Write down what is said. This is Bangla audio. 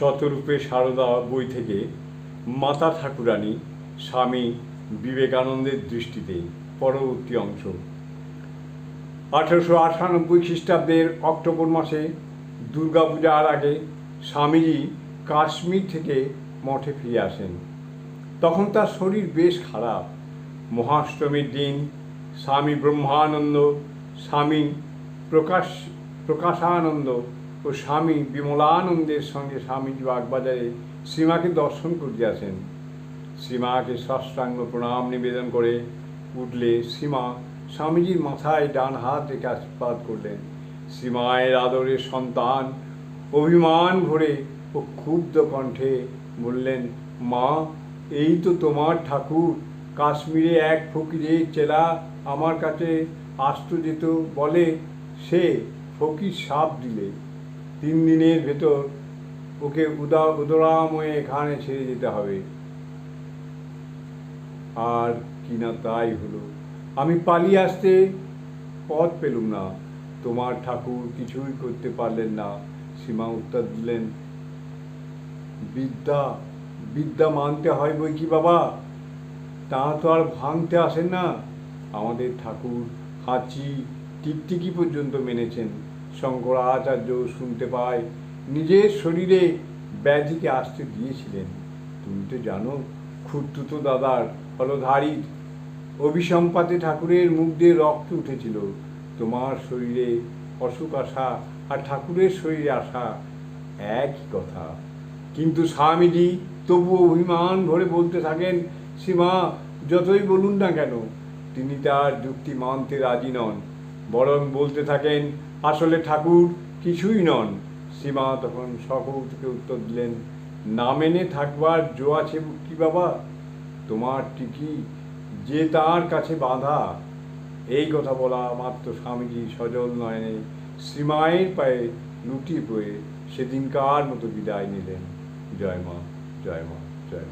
শতরূপে সারদা বই থেকে মাতা ঠাকুরানী স্বামী বিবেকানন্দের দৃষ্টিতে পরবর্তী অংশ। আঠেরোশো আটানব্বই খ্রিস্টাব্দের অক্টোবর মাসে দুর্গাপূজার আগে স্বামীজি কাশ্মীর থেকে মঠে ফিরে আসেন। তখন তার শরীর বেশ খারাপ। মহাষ্টমীর দিন স্বামী ব্রহ্মানন্দ, স্বামী প্রকাশ, প্রকাশানন্দ ও স্বামী বিমলানন্দের সঙ্গে স্বামীজি বাগবাজারে সীমাকে দর্শন করতে আসেন সীমাকে ষষ্ঠাঙ্গ প্রণাম নিবেদন করে উঠলে সীমা স্বামীজির মাথায় ডান হাত রেখে আশীর্বাদ করলেন। সীমায়ের আদরের সন্তান অভিমান ভরে ও ক্ষুব্ধ কণ্ঠে বললেন, মা, এই তো তোমার ঠাকুর। কাশ্মীরে এক ফকিরের চেলা আমার কাছে আসতে যেত বলে সে ফকির সাপ দিলে। তিন দিনের ভেতর ওকে উদা, উদরাময়ে এখানে ছেড়ে যেতে হবে। আর কি না তাই হলো? আমি পালিয়ে আসতে পথ পেলুম না। তোমার ঠাকুর কিছুই করতে পারলেন না। সীমা উত্তর দিলেন, বিদ্যা বিদ্যা মানতে হয় বই কি বাবা? তা তো আর ভাঙতে আসেন না। আমাদের ঠাকুর হাঁচি টিকটিকি পর্যন্ত মেনেছেন। শঙ্করাচার্য শুনতে পায়। নিজের শরীরে ব্যাধিকে আসতে দিয়েছিলেন। তুমি তো জানো খুঁড়তুতো দাদার হলধারীর অভিসম্পাতে ঠাকুরের মুখ দিয়ে রক্ত উঠেছিল। তোমার শরীরে অসুখ আসা আর ঠাকুরের শরীরে আসা একই কথা। কিন্তু স্বামীজি তবুও অভিমান ভরে বলতে থাকেন, সীমা, যতই বলুন না কেন, তিনি তার যুক্তি মানতে রাজি নন। বরং বলতে থাকেন আসলে ঠাকুর কিছুই নন। সীমা তখন সকৌতুকে উত্তর দিলেন, না মেনে থাকবার জো আছে কি বাবা? তোমার টিকি যে তার কাছে বাঁধা। এই কথা বলা মাত্র স্বামীজি সজল নয়নে শ্রীমায়ের পায়ে লুটিয়ে পড়ে সেদিনকার মতো বিদায় নিলেন। জয় মা জয় মা।